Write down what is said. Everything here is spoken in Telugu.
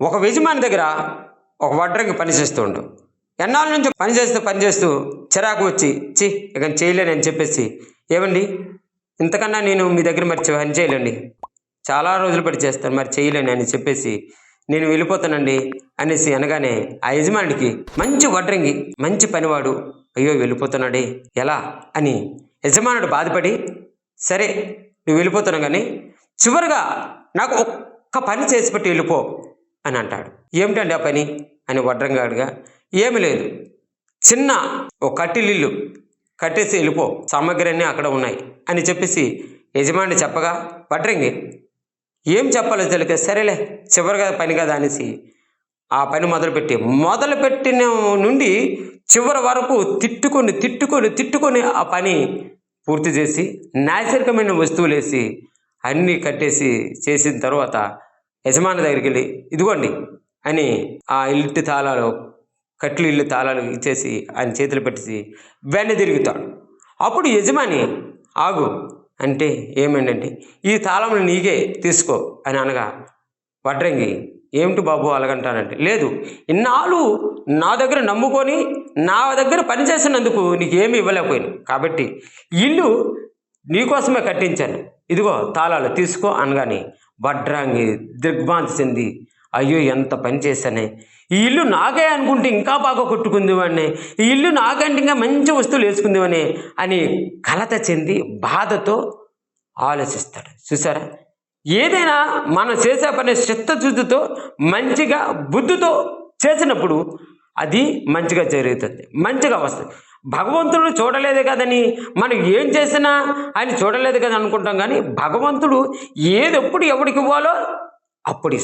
ఒక యజమాని దగ్గర ఒక వడ్రంగి పనిచేస్తుండు. ఉండు ఎన్నాళ్ళ నుంచి పనిచేస్తూ పనిచేస్తూ చిరాకు వచ్చి చి ఇక చేయలేను అని చెప్పేసి ఏమండి? ఇంతకన్నా నేను మీ దగ్గర మరి పని చేయలేండి. చాలా రోజులు పడి చేస్తాను మరి చేయలేను అని చెప్పేసి నేను వెళ్ళిపోతానండి అనేసి అనగానే ఆ యజమానికి మంచి వడ్రంగి మంచి పనివాడు అయ్యో వెళ్ళిపోతున్నాడే ఎలా? అని యజమానుడు బాధపడి సరే నువ్వు వెళ్ళిపోతున్నావు కానీ చివరిగా నాకు ఒక్క పని చేసి పెట్టి వెళ్ళిపో అని అంటాడు. ఏమిటండి ఆ పని? అని వడ్రంగాడుగా ఏమి లేదు. చిన్న ఓ కట్టిలిల్లు కట్టేసి వెళ్ళిపో. సామగ్రి అన్నీ అక్కడ ఉన్నాయి అని చెప్పేసి యజమాని చెప్పగా వడ్రంగి ఏం చెప్పాలో తెలియక సరేలే చివరిగా పని కదా అనేసి ఆ పని మొదలుపెట్టి మొదలుపెట్టిన నుండి చివరి వరకు తిట్టుకొని తిట్టుకొని తిట్టుకొని ఆ పని పూర్తి చేసి నాసిరకమైన వస్తువులు వేసి అన్నీ కట్టేసి చేసిన తర్వాత యజమాని దగ్గరికి వెళ్ళి ఇదిగోండి అని ఆ ఇల్లు తాళాలు కట్లు ఇల్లు తాళాలు ఇచ్చేసి ఆయన చేతులు పెట్టేసి వెన్న తిరుగుతాడు. అప్పుడు యజమాని ఆగు అంటే ఏమేంటంటే ఈ తాళములు నీకే తీసుకో అని అనగా వడ్రంగి ఏమిటి బాబు అలాగంటానంటే లేదు ఇన్నాళ్ళు నా దగ్గర నమ్ముకొని నా దగ్గర పనిచేసినందుకు నీకు ఏమి ఇవ్వలేకపోయాను. కాబట్టి ఇల్లు నీకోసమే కట్టించాను. ఇదిగో తాళాలు తీసుకో అనగాని వడ్రాంగి దిగ్భ్రాంతి చెంది అయ్యో ఎంత పని చేశానే. ఈ ఇల్లు నాకే అనుకుంటే ఇంకా బాగా కొట్టుకుందివని ఈ ఇల్లు నాకంటే ఇంకా మంచి వస్తువులు వేసుకుందివని అని కలత చెంది బాధతో ఆలోచిస్తాడు. చూసారా ఏదైనా మనం చేసే పని చిత్తశుద్ధితో మంచిగా బుద్ధితో చేసినప్పుడు అది మంచిగా జరుగుతుంది మంచిగా వస్తుంది. భగవంతుడు చూడలేదు కదని మనం ఏం చేసినా ఆయన చూడలేదు కదా అనుకుంటాం కానీ భగవంతుడు ఏది ఎప్పుడు ఎవడికి ఇవ్వాలో అప్పుడు